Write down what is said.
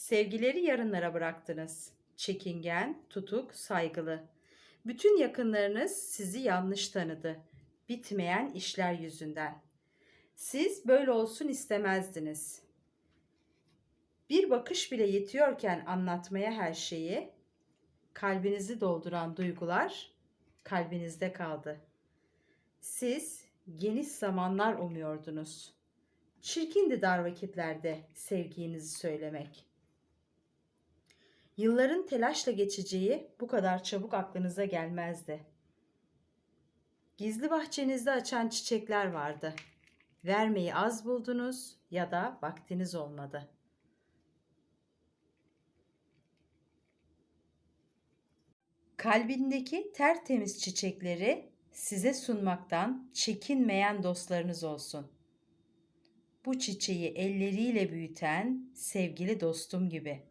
Sevgileri yarınlara bıraktınız. Çekingen, tutuk, saygılı. Bütün yakınlarınız sizi yanlış tanıdı. Bitmeyen işler yüzünden. Siz böyle olsun istemezdiniz. Bir bakış bile yetiyorken anlatmaya her şeyi, kalbinizi dolduran duygular kalbinizde kaldı. Siz geniş zamanlar umuyordunuz. Çirkindi dar vakitlerde sevginizi söylemek. Yılların telaşla geçeceği bu kadar çabuk aklınıza gelmezdi. Gizli bahçenizde açan çiçekler vardı. Vermeyi az buldunuz ya da vaktiniz olmadı. Kalbindeki tertemiz çiçekleri size sunmaktan çekinmeyen dostlarınız olsun. Bu çiçeği elleriyle büyüten sevgili dostum gibi.''